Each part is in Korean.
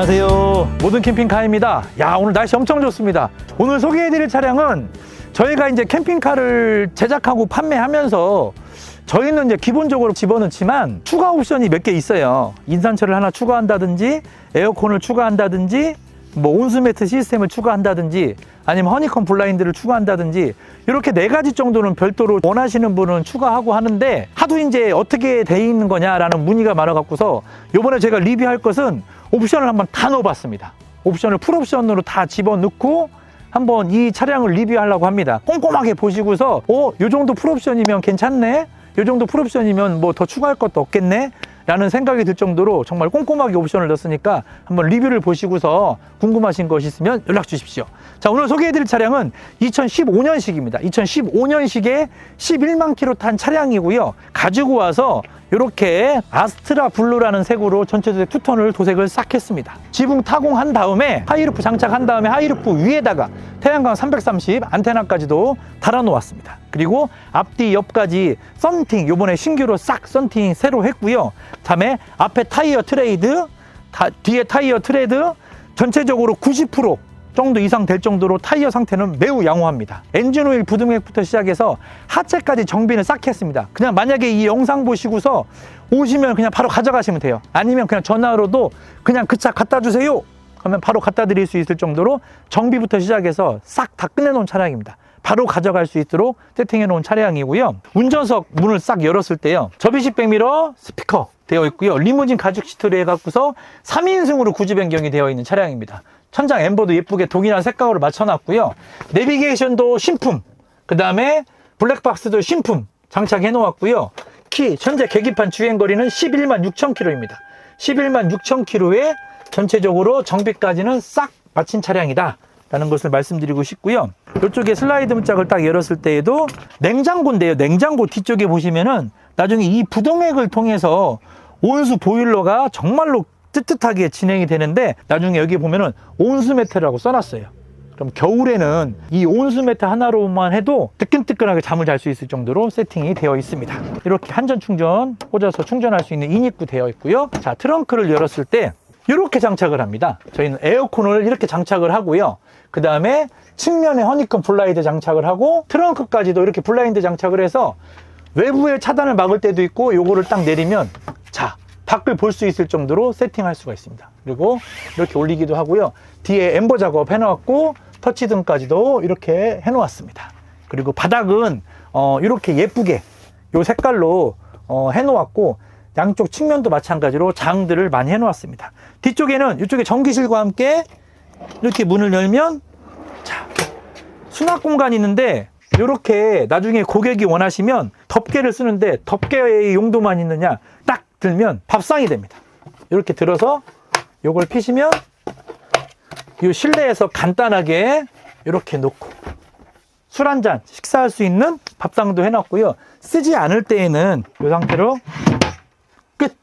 안녕하세요. 모든 캠핑카입니다. 야, 오늘 날씨 엄청 좋습니다. 오늘 소개해드릴 차량은 저희가 이제 캠핑카를 제작하고 판매하면서 저희는 이제 기본적으로 집어넣지만 추가 옵션이 몇 개 있어요. 인산철을 하나 추가한다든지 에어컨을 추가한다든지 뭐 온수매트 시스템을 추가한다든지 아니면 허니컴 블라인드를 추가한다든지 이렇게 네 가지 정도는 별도로 원하시는 분은 추가하고 하는데 하도 이제 어떻게 돼 있는 거냐라는 문의가 많아 갖고서 요번에 제가 리뷰할 것은 옵션을 한번 다 넣어봤습니다. 옵션을 풀옵션으로 다 집어넣고 한번 이 차량을 리뷰하려고 합니다. 꼼꼼하게 보시고서 어, 요 정도 풀옵션이면 괜찮네. 요 정도 풀옵션이면 뭐 더 추가할 것도 없겠네. 라는 생각이 들 정도로 정말 꼼꼼하게 옵션을 넣었으니까 한번 리뷰를 보시고서 궁금하신 것이 있으면 연락 주십시오. 자, 오늘 소개해드릴 차량은 2015년식입니다. 2015년식에 11만 킬로 탄 차량이고요. 가지고 와서 이렇게 아스트라 블루라는 색으로 전체적인 투톤을 도색을 싹 했습니다. 지붕 타공한 다음에 하이루프 장착한 다음에 하이루프 위에다가 태양광 330 안테나까지도 달아 놓았습니다. 그리고 앞뒤 옆까지 썬팅 요번에 신규로 싹 썬팅 새로 했고요. 다음에 앞에 타이어 트레이드, 다- 뒤에 타이어 트레드 전체적으로 90% 정도 이상 될 정도로 타이어 상태는 매우 양호합니다. 엔진 오일 부등액부터 시작해서 하체까지 정비는 싹 했습니다. 그냥 만약에 이 영상 보시고서 오시면 그냥 바로 가져가시면 돼요. 아니면 그냥 전화로도 그냥 그 차 갖다 주세요. 그러면 바로 갖다 드릴 수 있을 정도로 정비부터 시작해서 싹 다 끝내놓은 차량입니다. 바로 가져갈 수 있도록 세팅해 놓은 차량이고요. 운전석 문을 싹 열었을 때요. 접이식 백미러 스피커 되어 있고요. 리무진 가죽 시트로 해갖고서 3인승으로 구지 변경이 되어 있는 차량입니다. 천장 엠버도 예쁘게 동일한 색깔으로 맞춰놨고요. 내비게이션도 신품, 그 다음에 블랙박스도 신품 장착해 놓았고요. 키, 현재 계기판 주행거리는 11만 6천 킬로입니다. 11만 6천 킬로에 전체적으로 정비까지는 싹 마친 차량이다. 라는 것을 말씀드리고 싶고요. 이쪽에 슬라이드 문짝을 딱 열었을 때에도 냉장고인데요. 냉장고 뒤쪽에 보시면은 나중에 이 부동액을 통해서 온수 보일러가 정말로 뜨뜻하게 진행이 되는데 나중에 여기 보면은 온수 매트라고 써놨어요. 그럼 겨울에는 이 온수 매트 하나로만 해도 뜨끈뜨끈하게 잠을 잘 수 있을 정도로 세팅이 되어 있습니다. 이렇게 한전 충전 꽂아서 충전할 수 있는 인입구 되어 있고요. 자, 트렁크를 열었을 때 이렇게 장착을 합니다. 저희는 에어컨을 이렇게 장착을 하고요. 그 다음에 측면에 허니컴 블라인드 장착을 하고 트렁크까지도 이렇게 블라인드 장착을 해서 외부의 차단을 막을 때도 있고 요거를 딱 내리면 자 밖을 볼 수 있을 정도로 세팅할 수가 있습니다. 그리고 이렇게 올리기도 하고요. 뒤에 엠버 작업 해놓았고 터치 등까지도 이렇게 해놓았습니다. 그리고 바닥은 어, 이렇게 예쁘게 요 색깔로 어, 해놓았고 양쪽 측면도 마찬가지로 장들을 많이 해놓았습니다. 뒤쪽에는 이쪽에 전기실과 함께 이렇게 문을 열면 자 수납 공간이 있는데 이렇게 나중에 고객이 원하시면 덮개를 쓰는데 덮개의 용도만 있느냐 딱 들면 밥상이 됩니다. 이렇게 들어서 요걸 피시면 이 실내에서 간단하게 이렇게 놓고 술 한 잔 식사할 수 있는 밥상도 해놨고요. 쓰지 않을 때에는 이 상태로 끝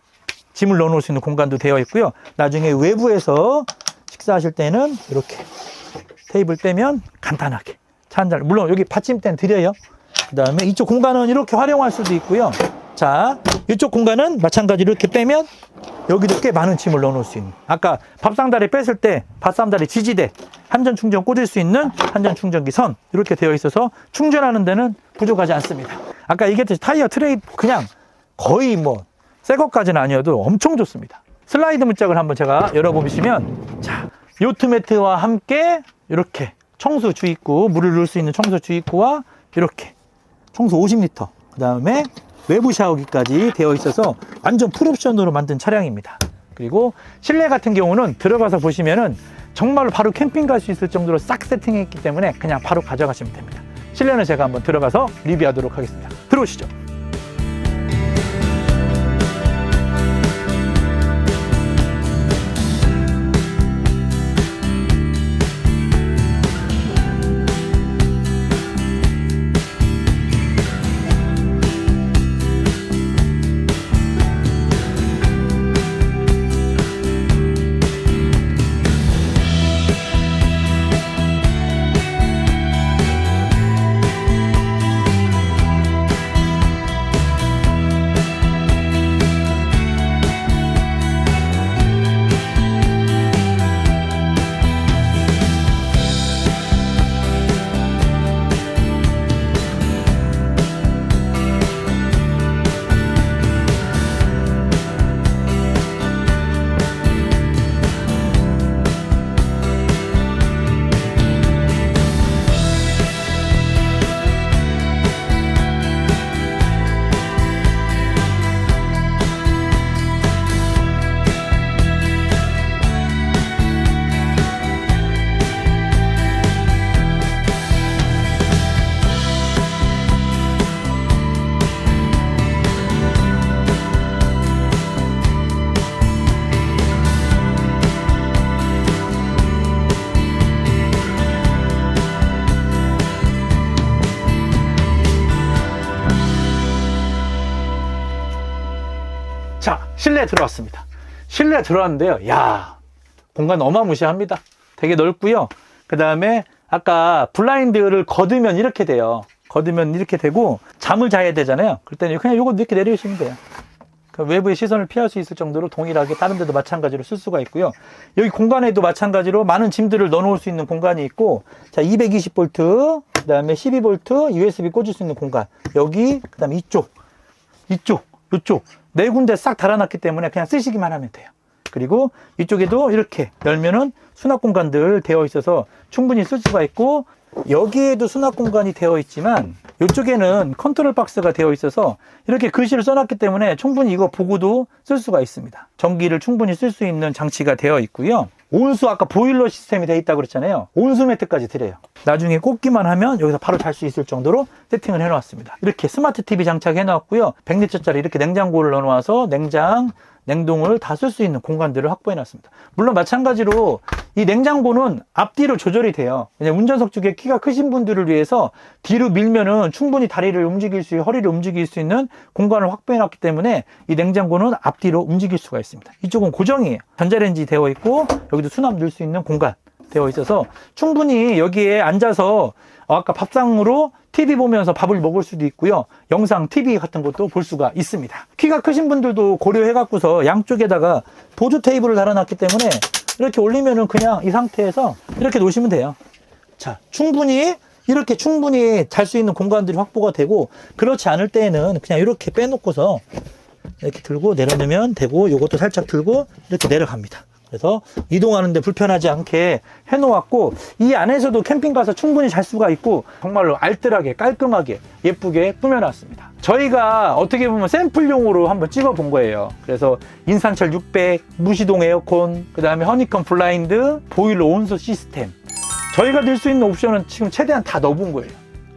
짐을 넣어놓을 수 있는 공간도 되어 있고요. 나중에 외부에서 식사하실 때는 이렇게 테이블 떼면 간단하게 차한 잔. 물론 여기 받침대는 드려요. 그 다음에 이쪽 공간은 이렇게 활용할 수도 있고요. 자, 이쪽 공간은 마찬가지로 이렇게 빼면 여기도 꽤 많은 짐을 넣어놓을 수 있는. 아까 밥상다리 뺐을 때 밥상다리 지지대 한전 충전 꽂을 수 있는 한전 충전기 선 이렇게 되어 있어서 충전하는 데는 부족하지 않습니다. 아까 얘기했듯이 타이어 트레이 그냥 거의 뭐 새 것까지는 아니어도 엄청 좋습니다. 슬라이드 문짝을 한번 제가 열어보시면 자 요트 매트와 함께 이렇게 청소 주입구 물을 넣을 수 있는 청소 주입구와 이렇게 청소 50리터 그 다음에 외부 샤워기까지 되어 있어서 완전 풀옵션으로 만든 차량입니다. 그리고 실내 같은 경우는 들어가서 보시면은 정말로 바로 캠핑 갈 수 있을 정도로 싹 세팅했기 때문에 그냥 바로 가져가시면 됩니다. 실내는 제가 한번 들어가서 리뷰하도록 하겠습니다. 들어오시죠. 자, 실내 들어왔습니다. 실내 들어왔는데요. 야, 공간 어마무시합니다. 되게 넓고요. 그 다음에 아까 블라인드를 걷으면 이렇게 돼요. 걷으면 이렇게 되고 잠을 자야 되잖아요. 그럴 때는 그냥 요거 이렇게 내려주시면 돼요. 그 외부의 시선을 피할 수 있을 정도로 동일하게 다른 데도 마찬가지로 쓸 수가 있고요. 여기 공간에도 마찬가지로 많은 짐들을 넣어놓을 수 있는 공간이 있고, 자, 220V, 그 다음에 12V, USB 꽂을 수 있는 공간. 여기, 그 다음에 이쪽, 이쪽, 이쪽. 네 군데 싹 달아놨기 때문에 그냥 쓰시기만 하면 돼요. 그리고 이쪽에도 이렇게 열면은 수납 공간들 되어 있어서 충분히 쓸 수가 있고, 여기에도 수납 공간이 되어 있지만 이쪽에는 컨트롤 박스가 되어 있어서 이렇게 글씨를 써놨기 때문에 충분히 이거 보고도 쓸 수가 있습니다. 전기를 충분히 쓸 수 있는 장치가 되어 있고요. 온수 아까 보일러 시스템이 되어 있다고 그랬잖아요. 온수 매트까지 드려요. 나중에 꽂기만 하면 여기서 바로 잘 수 있을 정도로 세팅을 해놓았습니다. 이렇게 스마트 TV 장착해 놨고요. 100리터짜리 이렇게 냉장고를 넣어놔서 냉장, 냉동을 다 쓸 수 있는 공간들을 확보해 놨습니다. 물론 마찬가지로 이 냉장고는 앞뒤로 조절이 돼요. 운전석 쪽에 키가 크신 분들을 위해서 뒤로 밀면은 충분히 다리를 움직일 수, 허리를 움직일 수 있는 공간을 확보해 놨기 때문에 이 냉장고는 앞뒤로 움직일 수가 있습니다. 이쪽은 고정이에요. 전자레인지 되어 있고 여기도 수납 넣을 수 있는 공간 되어 있어서 충분히 여기에 앉아서 아까 밥상으로 TV 보면서 밥을 먹을 수도 있고요. 영상, TV 같은 것도 볼 수가 있습니다. 키가 크신 분들도 고려해 갖고서 양쪽에다가 보조 테이블을 달아놨기 때문에 이렇게 올리면은 그냥 이 상태에서 이렇게 놓으시면 돼요. 자, 충분히 이렇게 충분히 잘 수 있는 공간들이 확보가 되고 그렇지 않을 때에는 그냥 이렇게 빼놓고서 이렇게 들고 내려놓으면 되고 이것도 살짝 들고 이렇게 내려갑니다. 그래서 이동하는데 불편하지 않게 해놓았고 이 안에서도 캠핑 가서 충분히 잘 수가 있고 정말로 알뜰하게 깔끔하게 예쁘게 꾸며놨습니다. 저희가 어떻게 보면 샘플용으로 한번 찍어 본 거예요. 그래서 인산철 600, 무시동 에어컨, 그 다음에 허니컴 블라인드, 보일러 온수 시스템. 저희가 늘 수 있는 옵션은 지금 최대한 다 넣어본 거예요.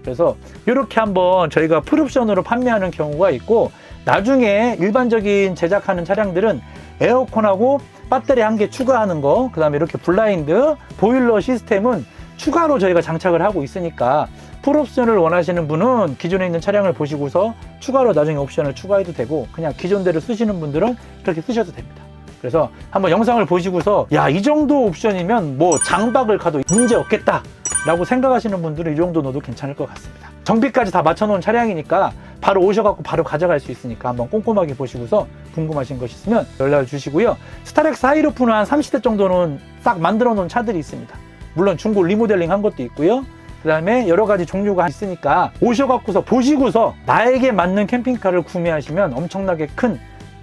그래서 이렇게 한번 저희가 풀옵션으로 판매하는 경우가 있고 나중에 일반적인 제작하는 차량들은 에어컨하고 배터리 한 개 추가하는 거, 그 다음에 이렇게 블라인드, 보일러 시스템은 추가로 저희가 장착을 하고 있으니까 풀옵션을 원하시는 분은 기존에 있는 차량을 보시고서 추가로 나중에 옵션을 추가해도 되고 그냥 기존대로 쓰시는 분들은 그렇게 쓰셔도 됩니다. 그래서 한번 영상을 보시고서 야 이 정도 옵션이면 뭐 장박을 가도 문제 없겠다 라고 생각하시는 분들은 이 정도 넣어도 괜찮을 것 같습니다. 정비까지 다 맞춰놓은 차량이니까 바로 오셔갖고 바로 가져갈 수 있으니까 한번 꼼꼼하게 보시고서 궁금하신 것 있으면 연락을 주시고요. 스타렉스 하이루프는 한 30대 정도는 싹 만들어 놓은 차들이 있습니다. 물론 중고 리모델링 한 것도 있고요 그 다음에 여러 가지 종류가 있으니까 오셔갖고서 보시고서 나에게 맞는 캠핑카를 구매하시면 엄청나게 큰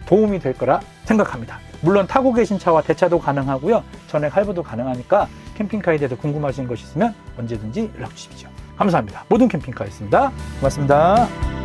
도움이 될 거라 생각합니다. 물론 타고 계신 차와 대차도 가능하고요. 전액 할부도 가능하니까 캠핑카에 대해서 궁금하신 것 있으면 언제든지 연락 주십시오. 감사합니다. 모든 캠핑카였습니다. 고맙습니다.